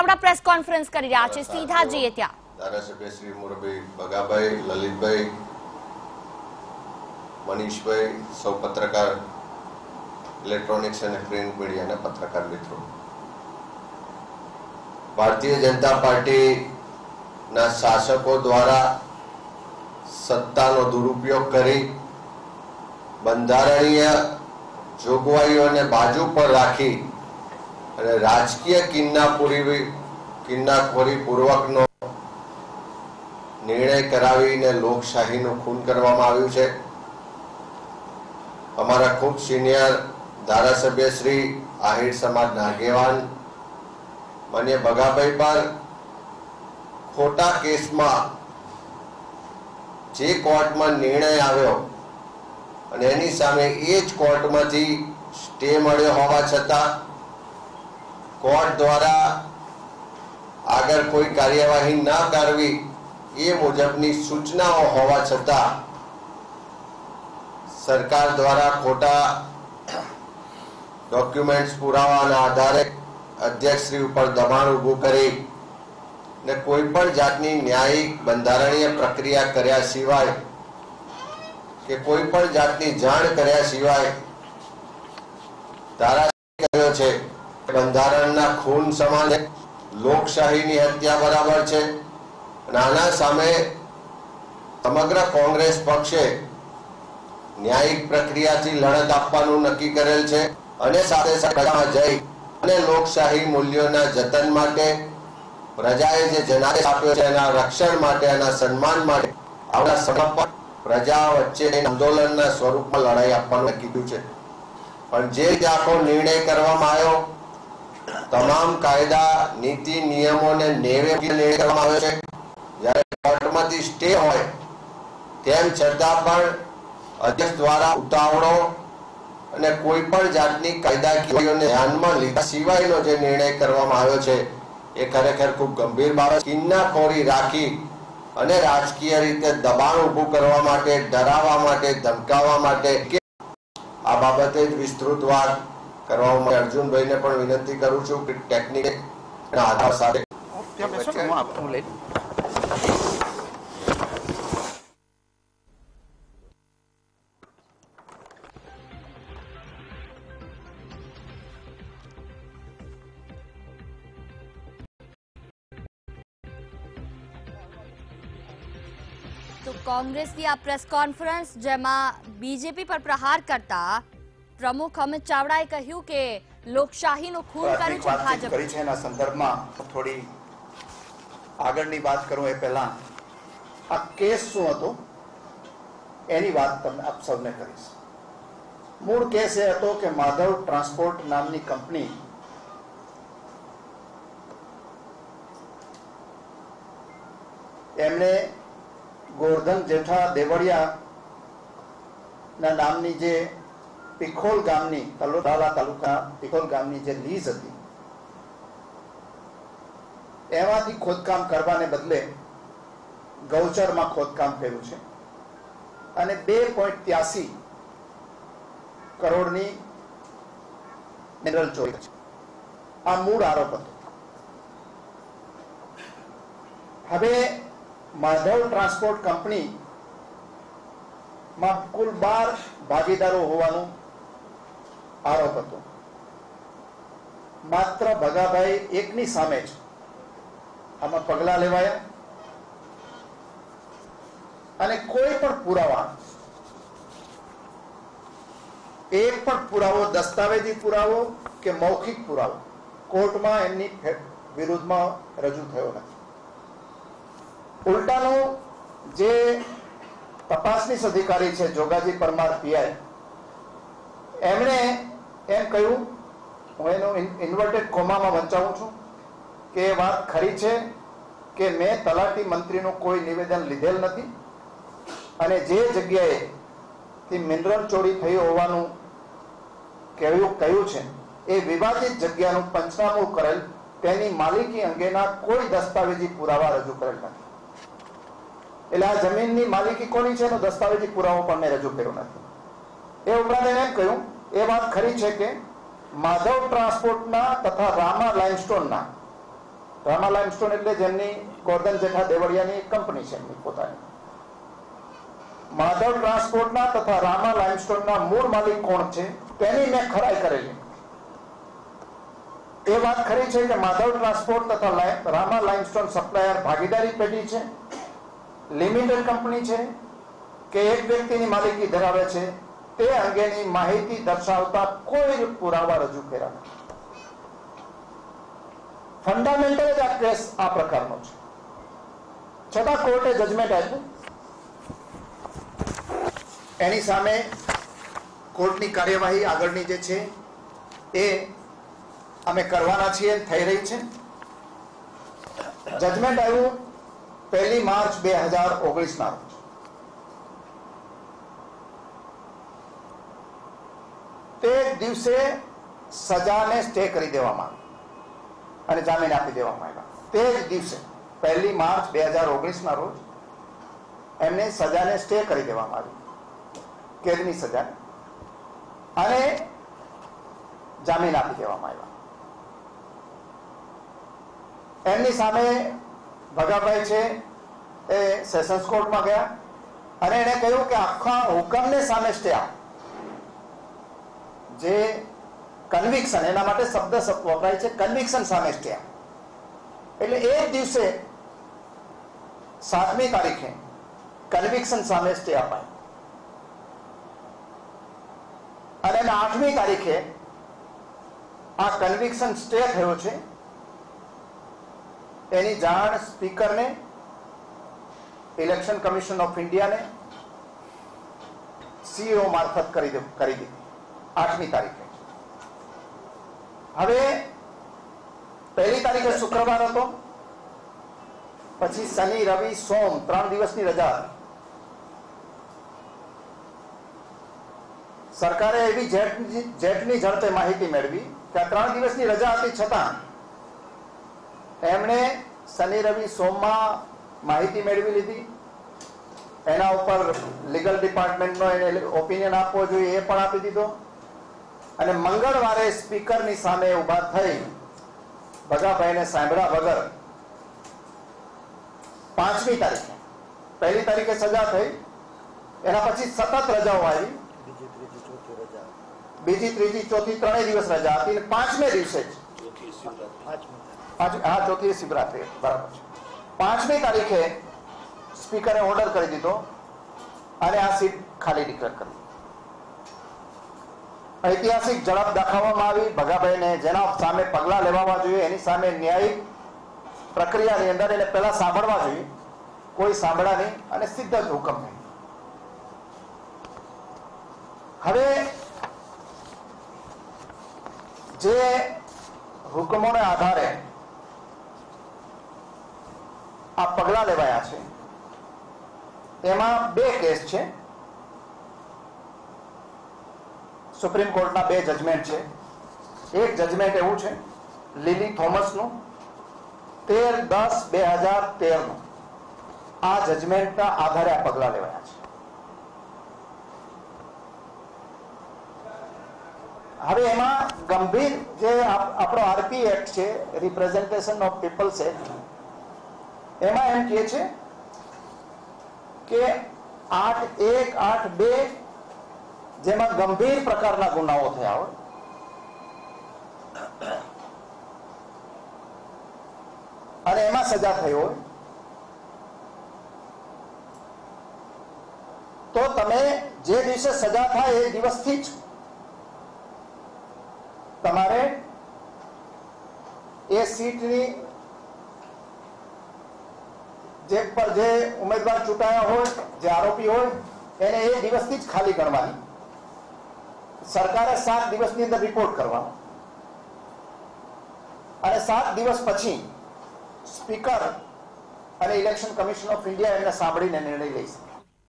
Chavda press conference કરી રહ્યા છે. સીધા જઈએ ત્યાં. ધારાસભ્ય શ્રી મોરબી બગાભાઈ લલિતભાઈ મનીષભાઈ સૌ પત્રકાર ઇલેક્ટ્રોનિક્સ અને પ્રિન્ટ મીડિયાના પત્રકાર મિત્રો. ભારતીય જનતા પાર્ટીના શાસકો દ્વારા સત્તાનો દુરુપયોગ કરી બંધારણીય જોગવાઈઓને બાજુ પર રાખી અને રાજકીય કિન્નાપુરી કિન્નાખોરી પૂર્વકનો નિર્ણય કરાવીને લોકશાહીનું ખૂન કરવામાં આવ્યું છે. અમારા ખૂબ સિનિયર ધારાસભ્ય શ્રી આહિર સમાજના આગેવાન માન્ય બગાભાઈ પર ખોટા કેસમાં જે કોર્ટમાં નિર્ણય આવ્યો અને એની સામે એ જ કોર્ટમાંથી સ્ટે મળ્યો હોવા છતાં કોર્ટ દ્વારા આગળ કોઈ કાર્યવાહી ના કરવી એ મુજબની સૂચનાઓ હોવા છતાં સરકાર દ્વારા ખોટા ડોક્યુમેન્ટ્સ પુરાવાના આધારે અધ્યક્ષશ્રી ઉપર દબાણ ઊભું કરી ને કોઈ પણ જાતની ન્યાયિક બંધારણીય પ્રક્રિયા કર્યા સિવાય કે કોઈ પણ જાતની જાણ કર્યા સિવાય ધારાસભ્ય કર્યો છે બંધારણના ખૂન સમાન લોકશાહીની હત્યા બરાબર છે. નાના સામે સમગ્ર કોંગ્રેસ પક્ષે ન્યાયિક પ્રક્રિયાથી લડત આપવાનું નક્કી કરેલ છે. અને સાથે જઈ અને લોકશાહી મૂલ્યોના જતન માટે, પ્રજાએ જે જનાદેશ આપ્યો છે એના રક્ષણ માટે, એના સન્માન માટે, આપણા સમર્પણ પ્રજા વચ્ચે આંદોલનના સ્વરૂપમાં લડાઈ આપવાનું કીધું છે. પણ જે રીતે આખો નિર્ણય કરવામાં આવ્યો તમામ કાયદા, નીતિ, નિયમોને નેવે કરવામાં આવ્યો છે. જ્યારે કોર્ટમાંથી સ્ટે હોય, તેમ છતાં પણ અધ્યક્ષ દ્વારા ઉતાવળો અને કોઈ પણ જાતની કાયદાકીયોને ધ્યાનમાં લીધા સિવાયનો જે નિર્ણય કરવામાં આવ્યો છે, એ ખરેખર ખૂબ ગંભીર બાબત. કિન્નાખોરી રાખી અને રાજકીય રીતે દબાણ ઊભું કરવા માટે, ડરાવવા માટે, ધમકાવવા માટે આ બાબતે જ વિસ્તૃત વાત કરવા માટે અર્જુનભાઈને પણ વિનંતી કરું છું કે ટેકનિક આધાર સાથે. તો કોંગ્રેસની આ પ્રેસ કોન્ફરન્સ જેમાં બીજેપી પર પ્રહાર કરતા પ્રમુખ અમિત ચાવડાએ કહ્યું કે લોકશાહીનું ખૂન કર્યું છે ભાજપ. કરી છે. એના સંદર્ભમાં થોડી આગળની વાત કરું એ પહેલા. આ કેસ શું હતો? એની વાત તમને આપ સૌને કરીશ. મૂળ કેસ એ હતો કે માધવ ટ્રાન્સપોર્ટ નામની કંપની એમણે ગોરધન જેઠા દેવળિયા ના નામની જે પિખોલ ગામની તલોડાલા તાલુકા પિખોલ ગામની જે લીઝ હતી, એમાંથી ખોદકામ કરવાને બદલે ગૌચરમાં ખોદકામ કર્યું છે. અને બે પોઈન્ટ ત્યાસી કરોડની મિનરલ ચોરી છે. આ મૂળ આરોપ હતો. હવે માધવ ટ્રાન્સપોર્ટ કંપની માં કુલ બાર ભાગીદારો હોવાનો આરોપ હતો. માત્ર ભગાભાઈ એકની સામે જ. આમાં પગલા લેવાયા. અને કોઈ પણ પુરાવા, એક પણ પુરાવો, દસ્તાવેજી પુરાવો કે મૌખિક પુરાવો, કોર્ટમાં એમની વિરુદ્ધમાં રજૂ થયો નથી. ઉલટાનો જે તપાસનીશ અધિકારી છે, જોગાજી પરમાર પીઆઈ, એમણે એમ કહ્યું, હું એનું ઇન્વર્ટેડ કોમામાં વંચાવું છું કે એ વાત ખરી છે કે મેં તલાટી મંત્રીનું કોઈ નિવેદન લીધેલ નથી અને જે જગ્યાએ થી મિનરલ ચોરી થઈ હોવાનું કહેવું, કહ્યું છે, એ વિવાદિત જગ્યાનું પંચનામું કરેલ તેની માલિકી અંગેના કોઈ દસ્તાવેજી પુરાવા રજૂ કરેલ નથી. એટલે આ જમીનની માલિકી કોની છે? એનો દસ્તાવેજી પુરાવો પણ મેં રજૂ કર્યો નથી. એ ઉપરાંત એમ કહ્યું એ વાત ખરી છે કે માધવ ટ્રાન્સપોર્ટના તથા રામા લાઇમસ્ટોનના રામા લાઇમસ્ટોન એટલે જેમની ગોર્ધન જેઠા દેવળિયાની કંપની છે એમની પોતાની. માધવ ટ્રાન્સપોર્ટના તથા રામા લાઇમસ્ટોનના મૂળ માલિક કોણ છે તેની મેં ખરાઈ કરેલી. એ વાત ખરી છે કે માધવ ટ્રાન્સપોર્ટ તથા રામા લાઇમસ્ટોન સપ્લાયર ભાગીદારી પેઢી છે, લિમિટેડ કંપની છે, કે એક વ્યક્તિની માલિકી ધરાવે છે તે અંગેની માહિતી દર્શાવતા કોઈ પુરાવા રજૂ કર્યા નથી. ફંડામેન્ટલ આ કેસ આ પ્રકારનો છે. છતાં કોર્ટે જજમેન્ટ આપ્યું. એની સામે કોર્ટની કાર્યવાહી આગળની જે છે, એ અમે કરવાના છીએ, થઈ રહી છે. જજમેન્ટ આવ્યું પહેલી માર્ચ બે હજાર ઓગણીસના રોજ તે દિવસે સજાને સ્ટે કરી દેવામાં આવી. અને જામીન આપી દેવામાં આવ્યા. તે જ દિવસે, પહેલી માર્ચ બે હજાર ઓગણીસના રોજ, એમને સજાને સ્ટે કરી દેવામાં આવી. કેદની સજા. અને જામીન આપી દેવામાં આવ્યા. એમની સામે ભગાભાઈ છે, એ સેશન્સ કોર્ટમાં ગયા અને એણે કહ્યું કે આખા હુકમને સામે સ્ટે આપ. જે કન્વિક્શન એના માટે શબ્દ વપરાય છે કન્વિક્શન સામે સ્ટે એટલે એ જ દિવસે સાતમી તારીખે કન્વિક્શન સામે સ્ટે અપાય. અને આઠમી તારીખે આ કન્વિક્શન સ્ટે થયો છે, એની જાણ સ્પીકરને ઇલેક્શન કમિશન ઓફ ઇન્ડિયાને સીઓ મારફત કરી કરી દીધી આઠમી તારીખે. હવે પહેલી તારીખે શુક્રવાર હતો, પછી શનિ, રવિ, સોમ, ત્રણ દિવસની રજા હતી. સરકારે એવી જેટની ઝડપે માહિતી મેળવી કે આ ત્રણ દિવસની રજા હતી છતાં એમણે શનિ, રવિ, સોમમાં માહિતી મેળવી લીધી. એના ઉપર લીગલ ડિપાર્ટમેન્ટનો એને ઓપિનિયન આપવો જોઈએ એ પણ આપી દીધો. અને મંગળવારે સ્પીકરની સામે ઊભા થઈ ભગાભાઈને સાંભળ્યા વગર પાંચમી તારીખે, પહેલી તારીખે સજા થઈ, એના પછી સતત રજાઓ આવી. બીજી, ત્રીજી, ચોથી ત્રણેય દિવસ રજા હતી અને પાંચમે દિવસે જ હા, ચોથી શિવરાત્રી, બરાબર છે. પાંચમી તારીખે સ્પીકરે ઓર્ડર કરી દીધો અને આ સીટ ખાલી ડિક્લેર કરી ઐતિહાસિક ઝડપ દાખવવામાં આવી. ભગાભાઈને જેના સામે પગલાં લેવામાં જોઈએ, એની સામે ન્યાયિક પ્રક્રિયાની અંદર એને પહેલા સાંભળવા જોઈએ. કોઈ સાંભળ્યા નહીં અને સીધા જ હુકમ નહીં. હવે જે હુકમોને આધારે આ પગલાં લેવાયા છે, એમાં બે કેસ છે. સુપ્રીમ કોર્ટના બે જજમેન્ટ છે. એક જજમેન્ટ એવું છે લીલી થોમસનું તેર દસ બે હજાર તેરનું. આ જજમેન્ટના આધારે આ પગલાં લેવાયા છે. હવે એમાં ગંભીર જે આપણો આરપી એક્ટ છે રિપ્રેઝન્ટેશન ઓફ પીપલ્સ એક્ટ એમાં એમ કહે છે કે આઠ એક આઠ બે જેમાં ગંભીર પ્રકારના ગુનાઓ થયા હોય. અને એમાં સજા થઈ હોય. તો તમે જે દિવસે સજા થાય એ દિવસથી જ તમારે એ સીટની જે પર જે ઉમેદવાર ચૂંટાયા હોય, જે આરોપી હોય, એને એ દિવસથી જ ખાલી ગણવાની સરકારે સાત દિવસની અંદર રિપોર્ટ કરવાનો અને સાત દિવસ પછી સ્પીકર અને ઇલેક્શન કમિશન ઓફ ઇન્ડિયા એમને સાંભળીને નિર્ણય લઈ શકે.